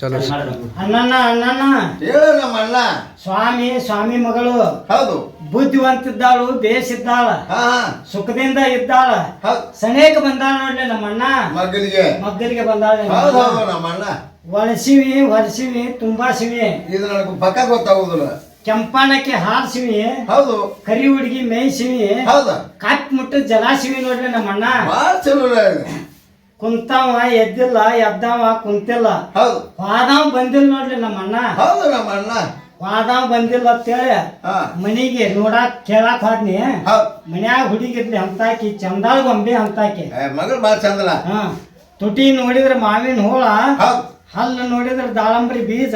ಚಲೋ. ಅಣ್ಣಣ್ಣ ಅಣ್ಣಣ್ಣ. ಹೇಳು ನಮ್ಮ ಅಣ್ಣ ಸ್ವಾಮಿ ಸ್ವಾಮಿ ಮಗಳು. ಹೌದು. ಬುದ್ಧಿವಂತಿದ್ದಾಳು ಬೇಸಿದ್ದಾಳ. ಸುಖದಿಂದ ಇದ್ದಾಳ. ಹೌದು. ಸನೇಕ ಬಂದಾಳ ನೋಡ್ಲಿ ನಮ್ಮ ಅಣ್ಣ ಮಗನಿಗೆ ಮಗ್ಗಲಿಗೆ ಬಂದಾಳ ಹೌದು ಹೌದು ನಮ್ಮ ಅಣ್ಣ ಒಳಸಿವಿ ಹೊರಸಿವಿ ತುಂಬಾ ಸಿವಿ ಇದು ನನಗೆ ಪಕ್ಕ ಗೊತ್ತಾಗುದಿಲ್ಲ. ಕೆಂಪಾಣಕ್ಕೆ ಹಾರ್ಸಿವಿ. ಹೌದು. ಕರಿ ಹುಡುಗಿ ಮೇಯ್ಸಿವಿ. ಹೌದು. ಕಟ್ ಮುಟ್ಟು ಜಲಾಸಿವಿ ನೋಡ್ರಿ ನಮ್ಮ ಅಣ್ಣ ಭಾಳ ಚಲೋ. ಕುಂತಾವ ಎದ್ದಿಲ್ಲ ಎದ್ದಾವ ಕುಂತಿಲ್ಲ. ಹೌದು. ವಾದಾವ್ ಬಂದಿಲ್ಲ ನೋಡ್ಲಿ ನಮ್ಮ ಅಣ್ಣ ಹೌದು ನಮ್ಮ ಅಣ್ಣ ವಾದಾವ್ ಬಂದಿಲ್ಲ ಅಂತೇಳಿ ಹೇಳಿ ಮನಿಗೆ ನೋಡಾಕ್ ಕೇಳಾಕ್ ಹೋದ್ನಿ. ಹೌದು. ಮನ್ಯಾಗ ಹುಡುಗಿದ್ಲಿ ಅಂತಾಕಿ ಚಂದಾಳ್ ಗೊಂಬೆ ಹಂತಾಕಿ. ಮಗಳು ಭಾಳ ಚಂದಲ್ಲ ಹಾ. ತುಟಿ ನೋಡಿದ್ರೆ ಮಾವಿನ ಹೋಳ ಹಲ್ಲು ನೋಡಿದ್ರೆ ದಾಳಂಬರಿ ಬೀಜ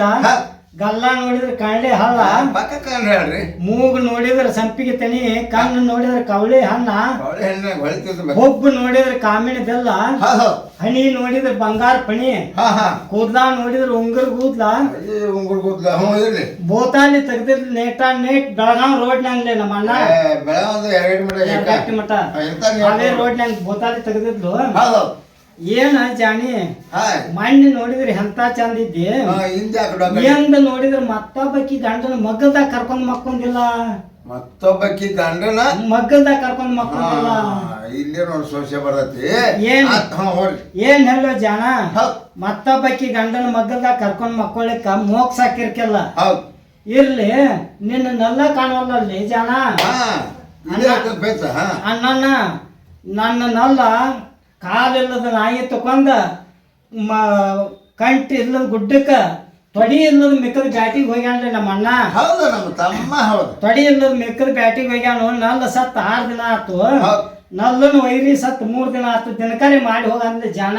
ಗಲ್ಲ ನೋಡಿದ್ರೆ ಕಾಂಡೆ ಹಳ್ಳ. ಪಕ್ಕ ಹೇಳ್ರಿ. ಮೂಗು ನೋಡಿದ್ರೆ ಸಂಪಿಗೆ ತನಿ ಕಣ್ಣು ನೋಡಿದ್ರೆ ಕವಳಿ ಹಣ್ಣ. ಅವಳೆ ಹೊಳಿತಿರ್ಬೇಕು ನೋಡಿದ್ರೆ ಕಾಮಿನ ಬೆಲ್ಲ. ಹೌದು ಹಣಿ ನೋಡಿದ್ರೆ ಬಂಗಾರ ಪಣಿ. ಹಾ ಹಾ. ಕೂದ್ಲ ನೋಡಿದ್ರೆ ಉಂಗುರ್ ಕೂದ್ಲ. ಉಂಗುರ್ ಕೂದ್ಲ. ಹ್ಞೂ ಇರ್ಲಿ. ಬೋತಾಲಿ ತೆಗ್ದಿರ್ ನೇಟ ನೇಟ್ ಬೆಳಗಾವ್ ರೋಡ್ನಾಗ್ಲೆ ನಮ್ಮ ಅಣ್ಣ. ಏ, ಬೆಳ ಒಂದು ಎರಡು ಮಠ ಅದೇ ಬೋತಾಲಿ ತೆಗ್ದಿದ್ಲು. ಹೌದು. ಏನ ಜಾಣಿ? ಮಣ್ಣು ನೋಡಿದ್ರೆ ಎಂತ ಚಂದ ಇದ್ದಿ? ಎಂದ ನೋಡಿದ್ರೆ ಮತ್ತೊಬ್ಬಕಿ ಗಂಡನ ಮಗ್ಗಲ್ದಾಗ ಕರ್ಕೊಂಡ್ ಮಕ್ಕೊಂದಿಲ್ಲ. ಮತ್ತೊಬ್ಬಕ್ಕಿ ಗಂಡನ? ಮಗ್ಗಲ್ದಾಗ ಕರ್ಕೊಂಡ್ ಮಕ್ಕೊಂದಿಲ್ಲ. ಇಲ್ಲೇ ನೋಡಿ ಸೋಸೆ ಬರ್ತೈತಿ. ಏನ್? ಏನ್ ಹೇಳೋ ಜಾಣ? ಮತ್ತೊಬ್ಬಕ್ಕಿ ಮತ್ತೊಬ್ಬಕಿ ಗಂಡನ ಮಗ್ಗದಾಗ ಕರ್ಕೊಂಡ್ ಮಕ್ಕೊಳಕ ಮೋಕ್ಷ ಹಾಕಿರ್ಕಲ್ಲ. ಇರ್ಲಿ ನಿನ್ನ ನಲ್ಲ ಕಾಣವಲ್ಲ ಜಾಣ? ಅಣ್ಣಣ್ಣ ನನ್ನ ನಲ್ಲ ಕಾಲಿಲ್ಲದ ನಾಯಿ ತಕೊಂಡ ಮ ಕಂಟಿ ಇಲ್ಲದ ಗುಡ್ಡಕ್ಕೆ ತೊಡಿ ಇಲ್ಲದ ಮಿಕ್ಕದ ಬ್ಯಾಟಿಗೆ ಹೋಗ್ಯಾನ್ರಿ ನಮ್ಮ ಅಣ್ಣ ಹೌದು ನಮ್ಮ ತಮ್ಮ ಹೌದು. ತೊಡಿ ಇಲ್ಲದ ಮಿಕ್ಕದ ಬ್ಯಾಟಿಗೆ ಹೋಗ್ಯಾನು ನಲ್ಲ ಸತ್ ಆರು ದಿನ ಆತು. ನಲ್ಲನ ಒಯ್ರಿ ವೈರಿ ಸತ್ ಮೂರು ದಿನ ಆತು ದಿನಕಾರಿ ಮಾಡಿ ಹೋಗಂದ್ರೆ ಜಾಣ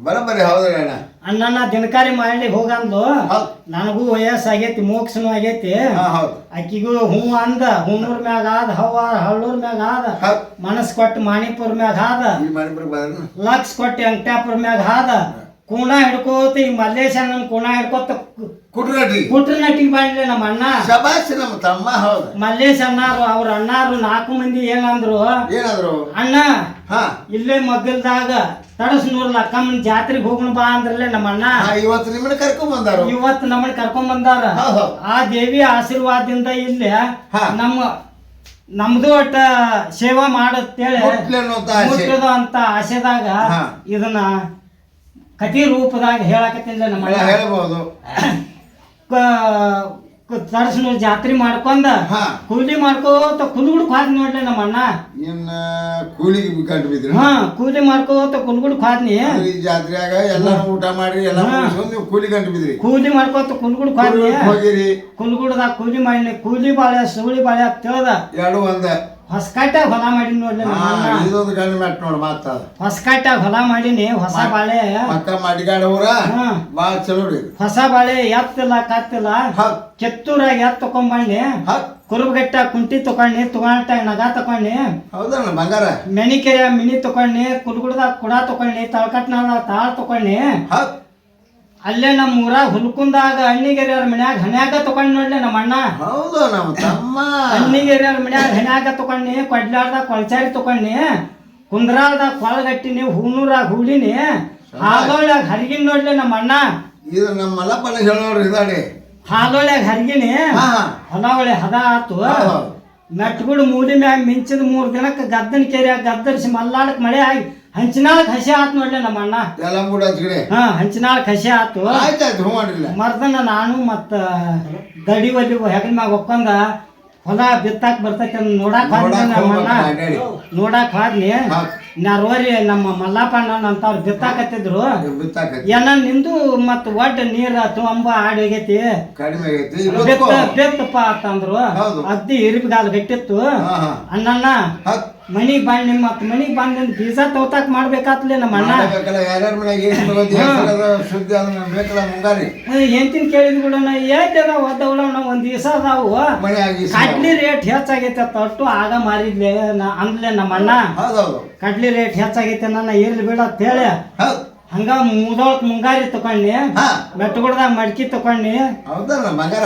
ಬರೋಬ್ಬರಿ ಹೌದ್ರಿ ಅಣ್ಣ ಅಣ್ಣನ ದಿನಕಾರಿ ಮಾಡಿ ಹೋಗಂದು ಹೌದ್. ನನಗೂ ವಯಸ್ಸಾಗೈತಿ ಮೋಕ್ಷನು ಆಗೈತಿ. ಹಾ ಹೌದು. ಆಕಿಗೂ ಹೂ ಅಂದ ಹುಣ್ಣೂರ್ ಮ್ಯಾಗ ಆದ ಹವ್ವ ಹಳ್ಳೂರ್ ಮ್ಯಾಗ ಆದ ಹೌದ್. ಮನಸ್ ಕೊಟ್ಟು ಮಾಣಿಪುರ್ ಮ್ಯಾಗ ಆದ ಈ ಮಣಿಪುರಕ್ಕೆ ಬಂದ್ರೆ ಲಕ್ಷ ಕೊಟ್ಟು ಅಂಗಟ್ಯಾಪುರ ಮ್ಯಾಗ ಆದ. ಕೂಣ ಹಿಡ್ಕೋತ ಈ ಮಲ್ಲೇಶನ ಕೂಣ ಹಿಡ್ಕೋತ ಕುಟ್ರಡ್ರಿ ಕುಟ್ರ ನಟಿಗೆ ಬಂದ್ಲಿ ನಮ್ಮ ಅಣ್ಣ. ಶಬಾಷ್ ನಮ್ಮ ತಮ್ಮ ಹೌದು. ಮಲ್ಲೇಶ್ ಅಣ್ಣಾರು ಅವ್ರ ಅಣ್ಣಾರು ನಾಲ್ಕು ಮಂದಿ ಏನಂದ್ರು? ಏನಾದ್ರು? ಅಣ್ಣ ಹಾ. ಇಲ್ಲೇ ಮಗ್ಗಲ್ದಾಗ ತಡಸ್ ನೂರ್ ಲಕ್ಕಮ್ಮನ ಜಾತ್ರೆಗೆ ಹೋಗೋಣ ಬಾ ಅಂದ್ರಲ್ಲ ನಮ್ಮ ಅಣ್ಣ ಇವತ್ತು ನಿಮ್ಮನ್ನ ಕರ್ಕೊಂಡ್ ಬಂದಾರ. ಇವತ್ತು ನಮ್ಮನ್ನ ಕರ್ಕೊಂಡ್ ಬಂದಾರ. ಆ ದೇವಿ ಆಶೀರ್ವಾದದಿಂದ ಇಲ್ಲಿ ನಮ್ಮ ನಮ್ದು ಒಟ್ಟ ಸೇವಾ ಮಾಡತ್ತೇಳಿ. ಅಂತ ಆಸೆದಾಗ ಇದನ್ನ ಕತಿ ರೂಪದಾಗ ಹೇಳಕತ್ತಿಲ್ಲ ನಮ್ಮ ಹೇಳಬಹುದು. ಹೇಳ್ಬೋದು ತರ್ಸನ ಜಾತ್ರೆ ಮಾಡ್ಕೊಂಡ ಹಾ. ಕೂಲಿ ಮಾಡ್ಕೋತ ಕುಲ್ಗುಡ್ ಹಾದ್ ನೋಡ್ಲಿ ನಮ್ಮ ಅಣ್ಣ ಇನ್ನ ಕೂಲಿಗೆ ಕಂಡು ಬಿದ್ರಿ. ಹಾ ಕೂಲಿ ಮಾಡ್ಕೋತ ಕುಲ್ಗುಡ್ ಖಾದ್ನಿ. ಈ ಜಾತ್ರೆಯಾಗ ಎಲ್ಲಾ ಊಟ ಮಾಡಿ ಎಲ್ಲ ಮುಗಿಸ್ಕೊಂಡು ನೀವು ಕೂಲಿ ಕಂಡು ಬಿದ್ರಿ. ಕೂಲಿ ಮಾಡ್ಕೋತ ಕುಲ್ಗುಡ್ ಹಾದ್ನಿ ಕೂಲಿಗ್ ಹೋಗಿರಿ. ಕುಲ್ಗುಡ್ದಾಗ ಕೂಲಿ ಮಾಡಿನಿ ಕೂಲಿ ಬಾಳೆ ಸುಳಿ ಬಾಳೆ ಅಂತ ತಿಳ್ದ ಎರಡು ಒಂದ. ಹೊಸಕಟ್ಟಾಗ ಹೊಲ ಮಾಡಿ ನೋಡ್ಲಿ ನಮ್ಮ ಅಣ್ಣ. ಇದೊಂದು ಗಂಡು ಮೆಟ್ ನೋಡು ಮಾತ. ಹೊಸಕಟ್ಟಾಗ ಹೊಲ ಮಾಡಿನಿ ಹೊಸ ಬಾಳೆ. ಮಡಿಗಾಡ ಊರ ಹಾ. ಬಾಳ ಚಲೋ ರೀ ಹೊಸ ಬಾಳೆ ಎತ್ತಿಲ್ಲ ಕತ್ತಿಲ್ಲ. ಕೆತ್ತೂರ ಕೆತ್ತೂರಾಗ ಎತ್ ತಕೊಂಬಣ್ಣಿ ಹೌದ್. ಕುರುಬಗಟ್ಟ ಕುಂಟಿ ತಕೊಂಡಿ ತುಗಾಟ ನಗ ತಕೊಂಡಿ ಹೌದಣ್ಣ ಬಂಗಾರ. ಮೆಣಿಕೆರೆ ಮಿನಿ ತಕೊಂಡಿ ಕುಲ್ಗುಡ್ದಾಗ ಕುಡ ತಕೊಂಡಿ ತಳಕಟ್ನಾಗ ತಾಳ್ ತಕೊಂಡಿ ಅಲ್ಲೇ ನಮ್ಮ ಊರಾಗ ಹುಲ್ಕುಂದಾಗ ಹಣ್ಣಿಗೆರಿಯವ್ರ ಮನ್ಯಾಗ ಹನ್ಯಾಗ ತಕೊಂಡ್ ನೋಡ್ಲಿ ನಮ್ಮ ಅಣ್ಣ ಹೌದು ನಮ್ಮ ತಮ್ಮ. ಹಣ್ಣಿಗೆರೆ ಅವ್ರ ಮನ್ಯಾಗ ಹನ್ಯಾಗ ತಕೊಂಡಿ ಕೊಡ್ಲಾರ್ದಾಗ ಕೊಳಚಾರಿ ತಕೊಂಡಿ ಕುಂದ್ರಾಳ್ದಾಗ ಕೊಳಗಟ್ಟಿನಿ ಹೂನೂರಾಗ ಹೂಳಿನಿ. ಹಾಲೊಳ್ಯಾಗ ಹರಿಗಿನ್ ನೋಡ್ಲಿ ನಮ್ಮ ಅಣ್ಣ ಇದು ನಮ್ಮ ಮಲ್ಲಪ್ಪನ ಹೇಳೋರು ಇದಾಡಿ ಹಾಲೊಳ್ಯಾಗ ಹರಿಗಿನಿ. ಹೊಲ ಒಳ್ಳೆ ಹದ ಆತು. ನಟ್ಗುಡ್ ಮೆಟ್ಗುಡು ಮೂಲಿ ಮ್ಯಾಗ ಮಿಂಚಿದ ಮೂರ್ ದಿನಕ್ಕೆ ಗದ್ದನ ಕೆರೆಯಾಗ ಗದ್ದರಿಸಿ ಮಲ್ಲಾಡಕ್ ಮಳೆ ಆಗಿ ಹಂಚಿನಾಳಕ್ ಕಸಿ ಆತು ನೋಡ್ಲಿ ನಮ್ಮ ಅಣ್ಣ ಎಲ್ಲ ಮೂಡ ಹಾ ಹಸಿ ಆತು. ಹ್ಞೂ ಮಾಡಿಲ್ಲ ಮರ್ದನ ನಾನು ಮತ್ತ ಗಡಿ ಒಲಿ ಹೆಗಲ್ ಮ್ಯಾಗ ಒಕ್ಕಂದ ಹೊಲ ಬಿತ್ತಾಕ್ ಬರ್ತೈತೆ ಅಂತ ನೋಡಾಕ್ ಹೋದ್ನಿ ನೋಡಾಕ್ ನಮ್ಮ ಅಣ್ಣ. ನೋಡಾಕ್ ಹೋದ್ನಿ. ಹೌದ್. ನಮ್ಮ ಮಲ್ಲಪ್ಪ ಅಣ್ಣ ಅಂತವ್ರು ಬಿತ್ತಾಕತ್ತಿದ್ರು. ಬಿತ್ತಾಕೈತಿ ಏನ ನಿಂದು ಮತ್ ಒಡ್ ನೀರ ತುಂಬ ಆಡಿ ಹೋಗೈತಿ ಬೆತ್ತಪ್ಪ ಅಂತಂದ್ರು ಅದ್ದಿ ಅಗ್ದಿ ಬಿಟ್ಟಿತ್ತು ಅಣ್ಣಣ್ಣ. ಮನಿಗ್ ಬಂದ್ ಮತ್ ಮನಿಗ್ ಬಂದ್ ಬೀಜ ತೋತಾಕ್ ಮಾಡ್ಬೇಕಾತ್ಲೆ ನಮ್ಮ ಅಣ್ಣ. ಯಾರ್ಯಾರ ಮನೆಗೆ ತಗೋದು ಸುದ್ದಿ ಅದನ್ನ ಬೇಕಲ್ಲ ಮುಂಗಾರಿ. ಹೆಂತಿನ ಕೇಳಿದ್ ಕೂಡ ಏಟ್ ಅದಾವ ಒದ್ದವಳ ಒಂದ್ ದಿವಸ ಅದಾವು. ಕಡ್ಲಿ ರೇಟ್ ಹೆಚ್ಚಾಗೈತೆ ತೊಟ್ಟು ಆಗ ಮಾರಿದ್ಲೆ ನಾ- ಅಂದ್ಲೆ ನಮ್ಮ ಅಣ್ಣ. ಕಡ್ಲಿ ರೇಟ್ ಹೆಚ್ಚಾಗೈತೆ ನನ್ನ ಇರ್ಲಿ ಬಿಡ ಅಂತ ಹೇಳಿ. ಹಂಗ ಮುದೋಳಕ್ ಮುಂಗಾರಿ ತಕೊಂಡಿ ಬೆಟ್ಟಗುಡ್ದಾಗ ಮಡ್ಕಿ ತಕೊಂಡಿ. ಹೌದಲ್ಲ ಬಂಗಾರ.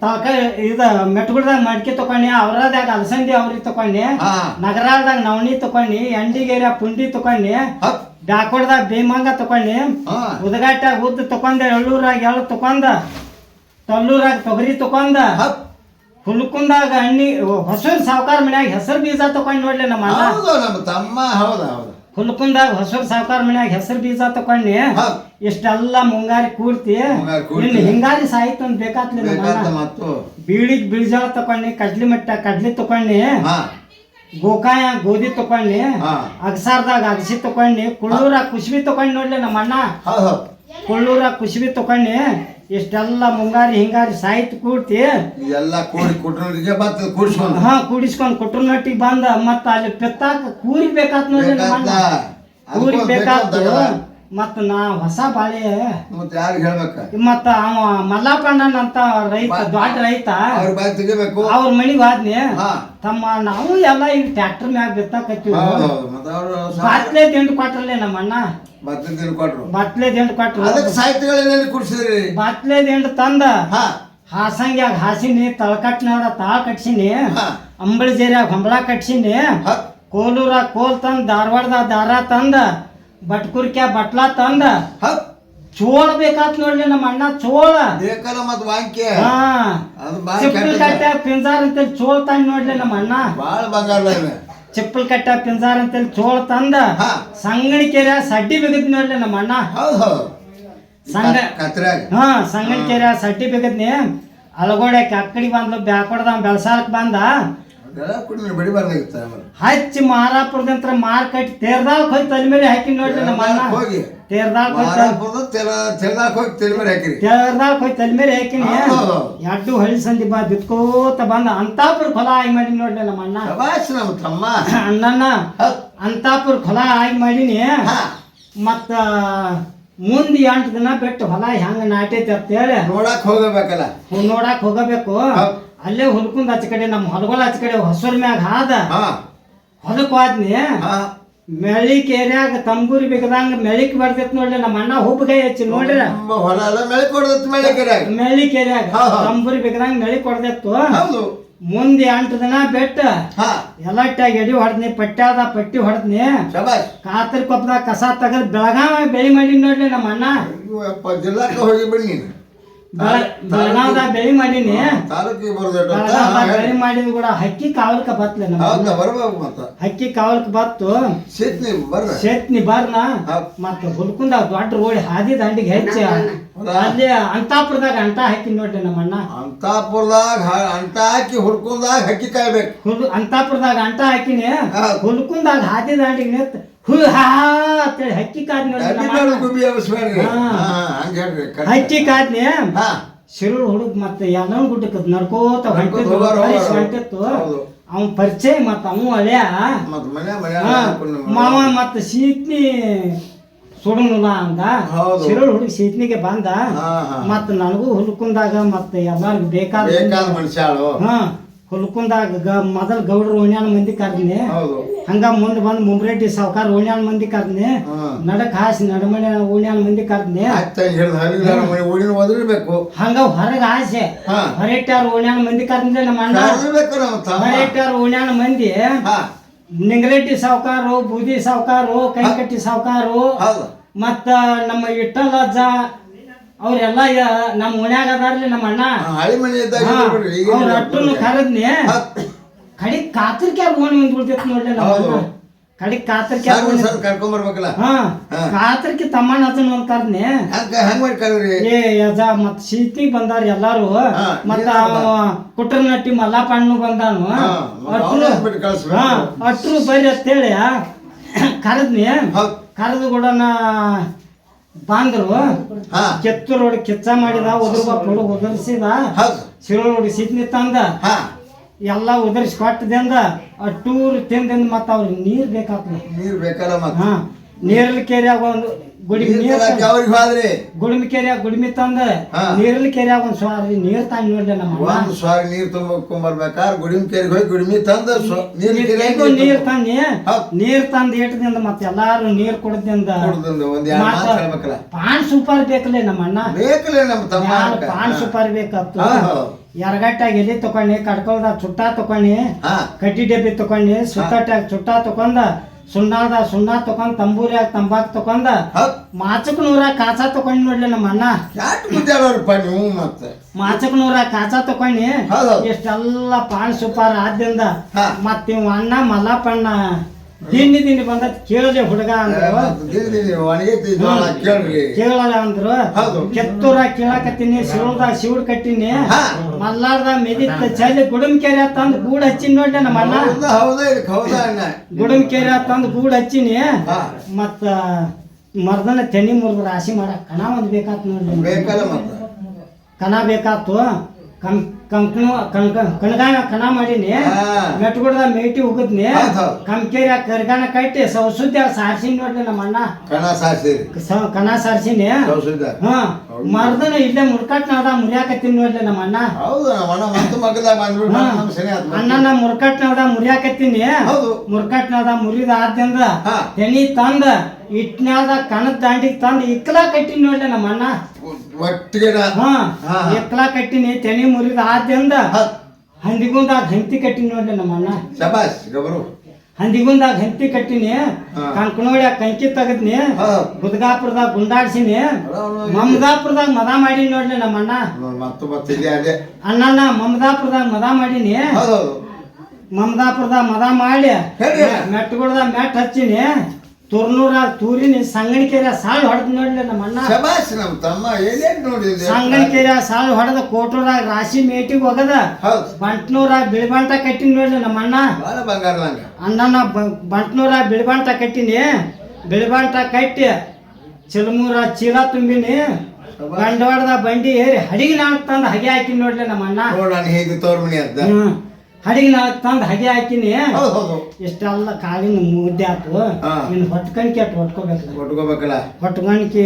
ತಕ ಇದ ಮೆಟ್ಗುಡ್ದಾಗ ಮಡ್ಕೆ ತಕೊಂಡಿ ಅವ್ರದಾಗ ಅಲಸಂದಿ ಅವ್ರಿಗೆ ತಕೊಂಡಿ ನಗರದಾಗ ನವಣಿ ತಕೊಂಡಿ ಎಂಡಿಗೇರಿಯ ಪುಂಡಿ ತಕೊಂಡಿ ಡಾಕೋಡ್ದಾಗ ಭೀಮಂಗ ತಕೊಂಡಿ ಹಾ. ಉದಗಾಟ್ಯಾಗ ಉದ್ದ ತಕೊಂಡ ಎಳ್ಳೂರಾಗ ಎಳ್ಳು ತಕೊಂಡ ತಲ್ಲೂರಾಗ ತೊಗರಿ ತಕೊಂಡ. ಹುಲ್ಕುಂದಾಗ ಹಣ್ಣಿ ಹೊಸೂರ್ ಸಾವುಕಾರ ಮನ್ಯಾಗ ಹೆಸರು ಬೀಜ ತಕೊಂಡ್ ನೋಡ್ಲಿ ನಮ್ಮ ತಮ್ಮ ಹೌದು ಹೌದು. ಹುಲ್ಕುಂದಾಗ ಹೊಸೂರ್ ಸಾವುಕಾರ ಮನ್ಯಾಗ ಹೆಸರು ಬೀಜ ತಕೊಂಡಿ ಇಷ್ಟೆಲ್ಲ ಮುಂಗಾರಿ ಕೂರ್ತಿ ಹಿಂಗಾರಿ ಸಾಯ್ತು ಅಂತ ಬೇಕಾತ್ಲಿ ಬೀಳಿದ ಬೀಳಿಗ್ ಬೀಜಾಳ ತಕೊಂಡಿ ಕಡ್ಲಿ ಮಟ್ಟ ಕಡ್ಲಿ ತಕೊಂಡಿ ಗೋಕಾಯ ಗೋಧಿ ತಕೊಂಡಿ ಅಗಸಾರ್ದಾಗ ಅಗಸಿ ತಕೊಂಡಿ ಕುಳ್ಳೂರ ಕುಶ್ಬಿ ತಕೊಂಡಿ ನೋಡ್ಲಿ ನಮ್ಮ ಅಣ್ಣ. ಕುಳ್ಳೂರಾಗ ಕುಶ್ಬಿ ತಕೊಂಡಿ ಇಷ್ಟೆಲ್ಲ ಮುಂಗಾರಿ ಹಿಂಗಾರಿ ಸಾಹಿತ್ಯ ಕೂಡ್ತಿ ಎಲ್ಲ ಕೂಡಿ ಕುಟ್ರಿಗೆ ಬತ್ತ ಕೂಡಿಸ್ಕೊಂಡು. ಹಾ ಕೂಡಿಸ್ಕೊಂಡ್ ಕುಟ್ರ ನಟ್ಟಿಗೆ ಬಂದ ಮತ್ತ ಅಲ್ಲಿ ಪೆತ್ತಾಕ ಕೂರಿ ಬೇಕಾತ್ ನೋಡ್ರಿ ಕೂರಿ ಬೇಕಾಗ್ತದಲ್ಲ. ಮತ್ತ ನಾ ಹೊಸ ಬಾಳೆ ಮತ್ತೆ ಯಾರು ಹೇಳ್ಬೇಕ? ಮತ್ತ ಅವ ಮಲ್ಲಪ್ಪಣ್ಣನ್ ಅಂತ ರೈತ ದೊಡ್ಡ ರೈತ. ಅವ್ರ ಬಾಯಿ ತೆಗಿಬೇಕು. ಅವ್ರ ಮನಿಗ್ ಹೋದ್ನಿ. ತಮ್ಮ ನಾವು ಎಲ್ಲ ಈಗ ಟ್ರ್ಯಾಕ್ಟರ್ ಮ್ಯಾಗ ಬಿತ್ತಾಕತ್ತೀವಿ. ಬಾಟ್ಲೆ ದಿಂಡು ಕೊಟ್ರಲ್ಲೇ ನಮ್ಮ ಅಣ್ಣ ಬತ್ಲೆ ದಿಂಡು ಕೊಟ್ರು. ಬಾಟ್ಲೆ ದಿಂಡು ಕೊಟ್ರು. ಅದಕ್ಕೆ ಸಾಹಿತ್ಯಗಳೆಲ್ಲ ಕುಡಿಸಿದ್ರಿ? ಬತ್ಲೆ ದಿಂಡು ತಂದ. ಹಾಸಂಗ್ಯಾಗ ಹಾಸಿನಿ ತಳಕಟ್ನಾಡ ತಾಳ ಕಟ್ಸಿನಿ. ಅಂಬಳಿ ಜೇರಿಯಾಗ ಹೊಂಬಳ ಕಟ್ಸಿನಿ. ಕೋಲೂರ ಕೋಲ್ ತಂದ ಧಾರವಾಡದ ದಾರ ತಂದ. ಬಟ್ಕುರ್ಕ್ಯಾ ಬಟ್ಲಾ ತಂದ. ಚೋಳ ಬೇಕಾತ್ ನೋಡ್ಲಿ ನಮ್ಮ ಅಣ್ಣ ಚೋಳ. ಬೇಕಲ್ಲ ವಾಂಕೆ. ಹಾ. ಅದು ಚಿಪ್ಪಲ್ ಕಟ್ಟ ಪಿಂಜಾರ್ ಅಂತೇಳಿ ಚೋಳ ತಂದ್ ನೋಡ್ಲಿ ನಮ್ಮ ಅಣ್ಣ. ಭಾಳ ಬಂಗಾರ ಚಿಪ್ಪಲ್ ಕಟ್ಟ ಪಿಂಜಾರ್ ಅಂತೇಳಿ ಚೋಳ ತಂದ. ಸಂಗಣಿ ಕೆರೆ ಸಡ್ಡಿ ಬಿಗದ್ ನೋಡ್ಲಿ ನಮ್ಮ ಅಣ್ಣ. ಸಂಗ ಹಾ ಸಂಗಣಿ ಕೆರೆ ಸಡ್ಡಿ ಬಿಗದ್ನಿ. ಅಳಗೋಡಕ್ಕೆ ಅಕ್ಕಡಿ ಬಂದ್ಲು ಬ್ಯಾಕೊಡ್ದ ಬೆಳಸಾರಕ್ ಬಂದ. ಹಚ್ಚಿ ಮಾರಾಪುರದಂತ್ರ ಮಾರ್ಕೆಟ್ ತೇರ್ದಾಳ್ ಹೋಗಿ ತಲೆ ಮೇಲೆ ಹಾಕಿ ನೋಡ್ರಿ ನಮ್ಮ ಹೋಗಿ. ತೇರ್ದಾಳ್ ಹೋಗಿ ಹೋಗಿ ತೆಲ್ ಮೇಲೆ ಹಾಕಿರಿ. ತೇರ್ದಾಳ್ ಹೋಗಿ ತಲೆ ಮೇಲೆ ಹಾಕಿನಿ. ಎರಡು ಹಳ್ಳಿ ಸಂದಿ ಬಾ ಬಿತ್ಕೋತ ಬಂದ ಅಂತಾಪುರ ಹೊಲ ಆಗಿ ಮಾಡಿ ನೋಡ್ರಿ ನಮ್ಮ ಅಣ್ಣ ನಮ್ಮ ತಮ್ಮ. ಅಣ್ಣನ. ಅಂತಾಪುರ ಹೊಲ ಆಗಿ ಮಾಡೀನಿ. ಮತ್ತ ಮುಂದ್ ಎಂಟು ದಿನ ಬಿಟ್ಟು ಹೊಲ ಹೆಂಗ ನಾಟೈತಿ ಅಂತೇಳಿ ನೋಡಕ್ ಹೋಗಬೇಕಲ್ಲ. ನೋಡಕ್ ಹೋಗಬೇಕು. ಅಲ್ಲೇ ಹೊಲ್ಕೊಂಡ್ ಆಚೆ ಕಡೆ ನಮ್ಮ ಹೊಲಗೊಳ ಆಚೆ ಕಡೆ ಹೊಸೂರ್ ಮ್ಯಾಗ ಹಾದ. ಹಾ. ಹೊಲಕ್ ಹೋದ್ನಿ. ಹಾ. ಮೆಳಿಕ್ ಏರಿಯಾಗ ತಂಬೂರಿ ಬಿಗದಂಗ ಮೆಳಿಕ್ ಬರ್ತೈತ್ ನೋಡ್ರಿ ನಮ್ಮ ಅಣ್ಣ ಹುಬ್ಬಗೈ ಹಚ್ಚಿ ನೋಡ್ರಿ. ಹೊಲ ಎಲ್ಲ ಮೆಳಿಕ್ ಏರಿಯಾಗ. ತಂಬೂರಿ ಬಿಗದಂಗ ಮೆಳಿಕ್ ಹೊಡೆದಿತ್ತು ಹೌದು. ಮುಂದೆ ಎಂಟು ದಿನ ಬೆಟ್ಟ ಹಾ. ಎಲ್ಲಟ್ಟಾಗ ಎಡಿ ಹೊಡೆದ್ನಿ ಪಟ್ಟ್ಯಾದ ಪಟ್ಟಿ ಹೊಡೆದ್ನಿ. ಶಬಾಷ್. ಕಾತರ್ ಕೊಪ್ಪದಾಗ ಕಸ ತೆಗೆದ್ ಬೆಳಗಾವ ಬೆಳಿ ಮಾಡಿ ನೋಡ್ರಿ ನಮ್ಮ ಅಣ್ಣ. ಅಪ್ಪ ಹೋಗಿ ಬಿಡಿ ನೀನು. ಬೆಳಗಾವದಾಗ ಬೆಳಿ ಮಾಡೀನಿ. ತಾಲೂಕಿಗೆ ಬರೋದಟ್ಟು ಬೆಳಗಾವದಾಗ ಬೆಳಿ ಮಾಡಿದ್ ಕೂಡ ಹಕ್ಕಿ ಕಾವಲ್ಕ ಬತ್ಲೆ ಬರ್ಬೇಕು ಮತ್ತ. ಹಕ್ಕಿ ಕಾವಲ್ಕ ಬತ್ತು. ಶೆತ್ನಿ ಬರ್ರ. ಶೇತ್ನಿ ಬಾರ್ನ. ಮತ್ತ ಹುಲ್ಕುಂದ ದೊಡ್ಡ ರೋಡ್ ಹಾದಿ ದಂಡಿಗೆ ಹೆಚ್ಚ. ಅಲ್ಲಿ ಅಂತಾಪುರದಾಗ ಅಂಟ ಹಾಕಿ ನೋಡ್ರಿ ನಮ್ಮ ಅಣ್ಣ ಅಂತಾಪುರದಾಗ ಅಂತ ಅಂಟ ಹಾಕಿ ಹುಡ್ಕೊಂಡಾಗ ಹಕ್ಕಿ ಕಾಯ್ಬೇಕು. ಹುಲ್ ಅಂತಾಪುರದಾಗ ಅಂಟ ಹಾಕಿನಿ. ಹುಲ್ಕುಂದಾಗ ಹಾದಿ ದಾಂಡಿಗೆ ನಿಂತ ಹು ಹಕ್ಕಿ ಕಾದ್ ನೋಡ್ರಿ ನಮ್ಮ ಅಡ್ಡಿಬೇಡ ಅಣ್ಣ. ಗುಬ್ಬಿ ಅವಸ್ಬೇಡ್ರಿ ಹಾ. ಹಾ ಹಂಗ ಹೇಳ್ರಿ correct. ಹಕ್ಕಿ ಕಾದ್ನಿ ಹಾ ಹುಡುಗ ಮತ್ತೆ ಯಾವ್ದೋ ಗುಡ್ಡಕ್ಕೆ ನಡ್ಕೋತ. ಹೊಂಟಿತ್ತು ಹೌದು. ಪರಿಚಯ ಮತ್ತ ಅವ ಅಳ್ಯ ಮತ್ ಮಾವ ಮತ್ತ ಸೀತ್ನಿ ಸುಡಂಗಿಲ್ಲ ಅಂದ ಹೌದು. ಹುಡುಗ ಸೀತ್ನಿಗೆ ಬಂದ ಹಾ. ಮತ್ತ ನನಗೂ ಹುಡುಕುಂದಾಗ ಮತ್ತೆ ಎಲ್ಲಾರ್ಗು ಬೇಕಾದ ಬೇಕಾದ ಹಾ ಹುಲ್ಕುಂದಾಗ ಗ ಮೊದಲ್ ಗೌಡ್ರು ಓಣ್ಯಾನ ಮಂದಿ ಕರ್ದಿನಿ. ಹಂಗ ಮುಂದ್ ಬಂದ್ ಮುಂಬ್ರೆಟ್ಟಿ ಸಾವ್ಕಾರ ಓಣ್ಯಾನ ಮಂದಿ ಕರ್ದಿನಿ. ನಡಕ ಹಾಸಿ ನಡಮನೆ ಓಣ್ಯಾನ ಮಂದಿ ಕರ್ದಿನಿ. ಹಂಗ ಹೊರಗ ಆಸೆ ಹೊರಟ್ಟಾರ ಓಣ್ಯಾನ ಮಂದಿ ಕರ್ದಿನಿ ನಮ್ಮ ಅಣ್ಣ. ಹೊರಟ್ಟಾರ ಓಣ್ಯಾನ ಮಂದಿ. ಹಾ. ನಿಂಗರೆಡ್ಡಿ ಸಾವ್ಕಾರು ಬೂದಿ ಸಾವ್ಕಾರು ಕೈಕಟ್ಟಿ ಸಾವ್ಕಾರು. ಮತ್ತ ನಮ್ಮ ಇಟ್ಟಲ್ ಅಜ್ಜ ಅವ್ರೆಲ್ಲ ನಮ್ಮ ಓಣ್ಯಾಗ ಅದಾರ್ಲಿ ನಮ್ಮ ಅಣ್ಣ ಹಳಿ ಮನೆ ಇದ್ದಾಗ ಹಾ, ಬಿಡ್ರಿ, ಈಗ ಅವ್ರ ಅಟ್ಟನ್ನು ಕರೆದ್ನಿ. ಹತ್- ಕಡಿ ಕಾತರ್ಕ್ಯಾರ ಓಣಿ ಬಿಡ್ತೈತಿ ನೋಡ್ಲಿ ನಮ್ಮ ಹೌದು. ಅಣ್ಣ ಕಡಿ ಕಾತರ್ಕ್ಯಾರ ಸರ್ ಸರ್ ಕರ್ಕೊಂಡ್ ಬರ್ಬೇಕಲ್ಲ. ಹಾ ಹಾ. ಕಾತರ್ಕಿ ತಮ್ಮಣ್ಣ ಅಜ್ಜನ್ ಒಂದ್ ಕರ್ದ್ನಿ. ಹಂಗ ಹಂಗ ಮಾಡಿ ಕರ್ದ್ರಿ ಏ ಯಜ ಮತ್ ಶೀತಿ ಬಂದಾರ ಎಲ್ಲಾರು. ಹಾ, ಮತ್ತ ಏನ್ ಅವ ಕುಟ್ರ ನಟ್ಟಿ ಮಲ್ಲಪ್ಪಣ್ಣು ಬಂದಾನು. ಹಾ, ಮತ್ತ್ ಅಟ್ರು ಅವ್ನೇ ಬಿಟ್ಟು ಕಳ್ಸ್ಬೇಕು. ಅಟ್ರು ಬರ್ರಿ ಅಂತೇಳಿ ಕರದ್ನಿ. ಹೌದ್. ಕರೆದು ಕೂಡನ ಬಂದ್ರು ಹಾ. ಕೆತ್ತು ರೋಡ್ ಕೆಚ್ಚ ಮಾಡಿದ ಉದ್ರ ಬಾಪ್ ಹುಡುಗ ಉದರ್ಸಿದ. ಹೌದು. ರೋಡ್ ಹುಡುಗ ಸಿದ್ನಿ ತಂದ. ಹಾ. ಎಲ್ಲ ಉದರ್ಸಿ ಕೊಟ್ಟದಿಂದ ಟೂರ್ ತಿಂದಿಂದ ಮತ್ತ ಅವ್ರಿಗೆ ನೀರ್ ಬೇಕಾಗ್ತದೆ. ನೀರ್ ಬೇಕಲ್ಲ ಮತ್ತ. ಹಾ. ನೀರಲ್ಲಿ ಕೆರೆಯಾಗ ಒಂದು ಗುಡಿಮಿ ನೀರ್ ಅವ್ರಿಗೆ ಹೋದ್ರಿ ಗುಡಿಮಿ ಕೆರೆಯಾಗ ಗುಡಿಮಿ ತಂದ. ನೀರಲ್ಲಿ ಕೆರೆಯಾಗ ಒಂದ್ ಸ್ವಾರಿ ನೀರ್ ತಾಂಡ್ ನೋಡ್ಲಿ ನಮ್ಮ. ಒಂದು ಸ್ವಾರಿ ನೀರ್ ತುಂಬಿಕೊಂಡ್ ಗುಡಿಮಿ ಕೇರಿಗೆ ಹೋಗಿ ಗುಡಿಮಿ ತಂದ ನೀರ್ ತಂದಿ. ನೀರ್ ತಂದ್ ಇಟ್ಟದಿಂದ ಮತ್ತೆ ಎಲ್ಲಾರು ನೀರ್ ಕುಡ್ದಿಂದ ಪಾನ್ ಸೂಪರ್ ಬೇಕಲೇ ನಮ್ಮ ಅಣ್ಣ ಬೇಕಲೇ ನಮ್ಮ ತಮ್ಮ. PAN super ಬೇಕತ್ತು. ಎರಗಟ್ಟಾಗ ಎಲಿ ತಕೊಂಡಿ ಕಡ್ಕೊಳ್ದಾಗ ಚುಟ್ಟ ತಕೊಂಡಿ ಕಟ್ಟಿ ಕಡ್ಡಿ ಡಬ್ಬಿ ತಕೊಂಡಿ ಸುತ್ತಟ್ಟಾಗ ಚುಟ್ಟ ತಕೊಂಡ ಸುಣ್ಣದ ಸುಣ್ಣ ತಕೊಂಡ್ ತಂಬೂರಿಯಾಗ ತಂಬಾಕ್ ತಕೊಂಡ ಮಾಚಕ್ ನೂರ ಕಾಚ ತಕೊಂಡ್ ನೋಡ್ಲಿ ನಮ್ಮ ಅಣ್ಣ ಯಾಟ್ ಮುದ್ದಾಡೋರಪ್ಪ ನೀವು ಮತ್ತೆ ಮಾಚಕ್ ನೂರ ಕಾಚಾ ತಕೊಂಡಿ. ಎಷ್ಟೆಲ್ಲ ಪಾನ್ ಸುಪಾರ ಆದ್ರಿಂದ. ಮತ್ತ ಇವ್ ಅಣ್ಣ ಮಲ್ಲಪ್ಪಣ್ಣ ದಿನ್ನಿ ತಿಂಡಿ ಬಂದ ಕೇಳದೆ ಹುಡುಗ ಅಂದ್ರು. ಕೇಳ್ರಿ. ಕೇಳಲ್ಲ ಅಂದ್ರು. ಕೆತ್ತೂರ ಕೇಳಕತ್ತೀನಿ ಶಿವದ ಶಿವಡ್ ಕಟ್ಟಿನಿ. ಮಲ್ಲಾರ್ದ ಮೆದಿತ್ತ ಚಳಿ ಗುಡಮ್ ಕೆರೆ ತಂದು ಗೂಡ್ ಹಚ್ಚಿನಿ ನೋಡ್ರಿ ನಮ್ಮ ಅಣ್ಣ. ಗುಡುಮ್ ಕೆರೆ ತಂದು ಗೂಡ್ ಹಚ್ಚಿನಿ. ಮತ್ತ ಮರ್ದನ ತೆನಿ ಮುರಿದ ರಾಶಿ ಮಾಡಕ್ ಕಣ ಒಂದ್ ಬೇಕಾತ್ ನೋಡ್ರಿ ಕಣ ಬೇಕಾತು. ಕಂ ಕಂಕಣ ಕಣ್ಕ ಕಣ್ಗಾನ ಕಣ ಮಾಡೀನಿ. ಮೆಟ್ಗುಡ್ದ ಮೇಟಿ ಉಗದ್ನಿ. ಕಂಕೇರಿ ಕರ್ಗಾನ ಕಟ್ಟಿ ಸೌಸುದ್ದ ಸಾರ್ಸಿನಿ ನೋಡ್ರಿ ನಮ್ಮ ಅಣ್ಣ ಕಣ ಸಾಸಿರಿ ಸ- ಕಣ ಸಾರ್ಸಿನಿ. ಹ. ಮರ್ದನ ಇಲ್ಲೇ ಮುರ್ಕಟ್ನಾದ ಮುರಿಯಾಕತ್ತೀನಿ ನೋಡ್ರಿ ನಮ್ಮ ಅಣ್ಣ ಅಣ್ಣನ ಮುರ್ಕಟ್ನಾದ ಮುರಿಯಾಕತ್ತೀನಿ. ಮುರ್ಕಟ್ನಾದ ಮುರಿದ ಆದ್ಯಂದ ಹೆಣಿ ತೆನಿ ತಂದ ಇಟ್ನಾದ ಕಣದ ದಾಂಡಿಗೆ ತಂದ ಇಕ್ಲಾ ಕಟ್ಟಿನಿ ನೋಡ್ರಿ ನಮ್ಮ ಅಣ್ಣ ಒಟ್ಟಿಗೆ. ಇಕ್ಲಾ ಕಟ್ಟಿನಿ ತೆನಿ ಮುರಿದ ಆದ್ಯಂದ ಹೌದ್. ಹಂದಿಗುಂದಾಗ ಹಂತಿ ಕಟ್ಟಿನಿ ನೋಡ್ರಿ ನಮ್ಮ ಅಣ್ಣ ಶಬಾಸ್ ಗಬರು. ಹಂದಿಗುಂದಾಗ ಹಂತಿ ಕಟ್ಟಿನಿ ಹಾ. ಕಣ್ಕನೋಡ್ಯಾಗ ಕಂಕಿ ತೆಗದ್ನಿ ಬುದ್ಗಾಪುರದಾಗ ಗುಂಡಾಡ್ಸಿನಿ ಮಮದಾಪುರದಾಗ ಮದ ಮಾಡೀನಿ ನೋಡ್ರಿ ನಮ್ಮ ಅಣ್ಣ ಅಣ್ಣನ ಮಮದಾಪುರದಾಗ ಮದ ಮಾಡೀನಿ. ಮಮದಾಪುರದಾಗ ಮದ ಮಾಡಿ. ಮೆಟ್ಟಗುಡ್ದಾಗ ಮೆಟ್ ಹಚ್ಚಿನಿ. ತುರ್ನೂರ ತೂರಿನಿ ಸಂಗಣಿಕೆರೆ ಸಾಲು ಹೊಡೆದ್ ನೋಡ್ಲಿ ನಮ್ಮ ಅಣ್ಣ. ಶಬಾಸ್ ನಮ್ಮ ತಮ್ಮ ಏನೇನ್ ನೋಡಿದ್ರೆ? ಸಂಗಣಿಕೆರೆ ಸಾಲು ಹೊಡೆದ ಕೋಟೂರಾಗ ರಾಶಿ ಮೇಟಿಗೆ ಹೋಗದ. ಹೌದು. ಬಂಟ್ನೂರಾಗ ಬಿಳಿಬಂಟ ಕಟ್ಟಿನಿ ನೋಡ್ಲಿ ನಮ್ಮ ಅಣ್ಣ. ಬಾಳ ಬಂಗಾರದಂಗ ಅಣ್ಣನ ಬಂಟ್ನೂರಾಗ ಬಿಳಿಬಂಟ ಕಟ್ಟಿನಿ. ಬಿಳಿಬಂಟ ಕಟ್ಟಿ ಚಿಲಮೂರ ಚೀಲ ತುಂಬಿನಿ. ಬಂಡವಾಳದ ಬಂಡಿ ಏರಿ ಹಡಿಗಿಲ್ಲ ಅಂತಂದ ತಂದು ಹಗೆ ಹಾಕಿನ ನೋಡ್ಲಿ ನಮ್ಮ ಅಣ್ಣ. ನಾನು ಹೇಗೆ ತೋರ್ ಮನಿ ಅಂತ ಹ್ಮ್ ಹಡಿಗೆ ನಾಲ್ಕು ತಂದು ಹಗೆ ಹಾಕಿನಿ. ಹೌದು ಹೌದು. ಇಷ್ಟೆಲ್ಲ ಕಾಲಿನ ಮುದ್ದೆ ಆತು. ಹಾ. ಇನ್ನು ಹೊಟ್ಕಣಿಕೆ ಆತು ಹೊಟ್ಕೋಬೇಕು ಕೊಟ್ಕೋಬೇಕಲ್ಲ ಹೊಟ್ಕಣಿಕೆ